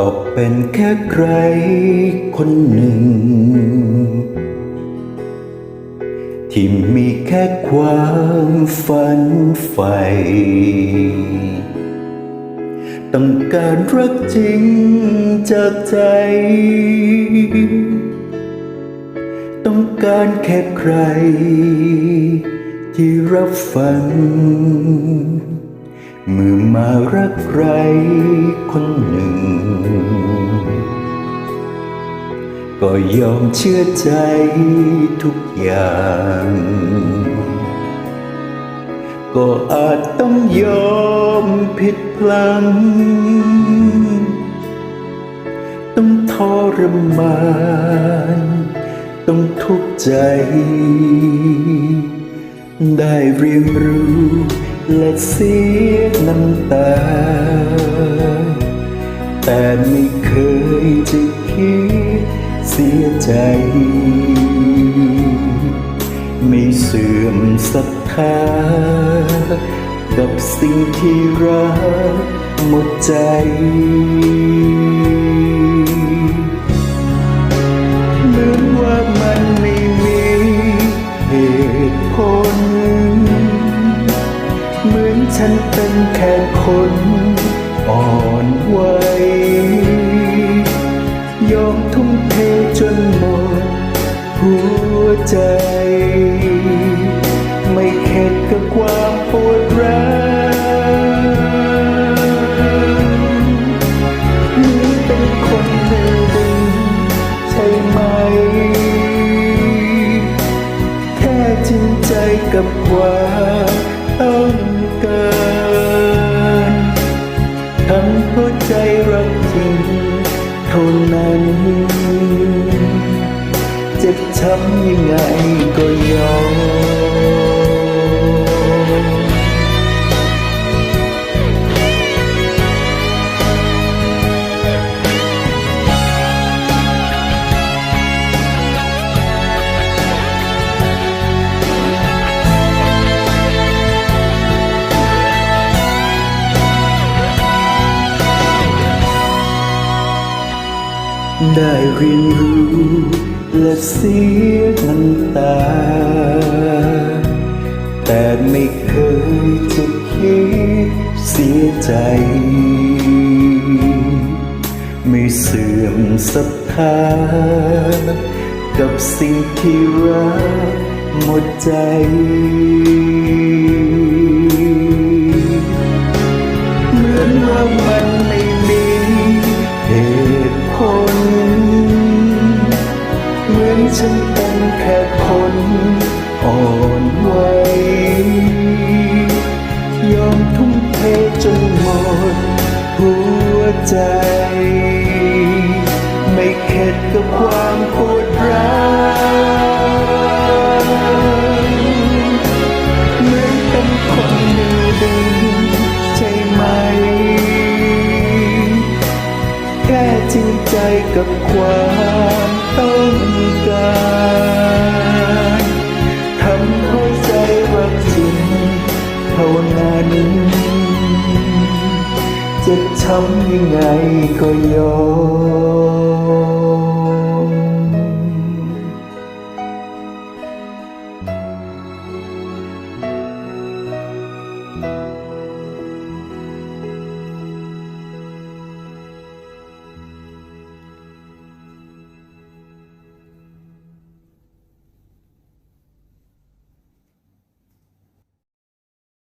ก็เป็นแค่ใครคนหนึ่ง ที่มีแค่ความฝันใฝ่ต้องการรักจริงจากใจ ต้องการแค่ใครที่รับฟัง เมื่อมารักใครคนหนึ่ง ก็ยอมเชื่อใจทุกอย่าง ก็อาจต้องยอมผิดพลัง ต้องทรมาน ต้องทุกข์ใจ ได้เรียนรู้ และเสียน้ำตา แต่ไม่เคยจะคิดเสียใจ ไม่เสื่อมศรัทธากับสิ่งที่รักหมดใจเหมือนว่ามันไม่มีเหตุผล เหมือนฉันเป็นแค่คนอ่อนไหวยอมทุ่มเทจนหมดหัวใจ ไม่เข็ดก ช้ำยังไงก็ยอม ได้เรียนรู้และเสียน้ำตา แต่ไม่เคยจะคิดเสียใจ ไม่เสื่อมศรัทธา กับสิ่งที่รักหมดใจ อนไหวยอมทุ่มเทจนหมดหัวใจ ไม่เข็ดกับความปวดร้าวเหมือนเป็นคนหนึ่งดึงใช่ไหม แค่จริงใจกับความต้องการ จะทำยังไงก็ยอม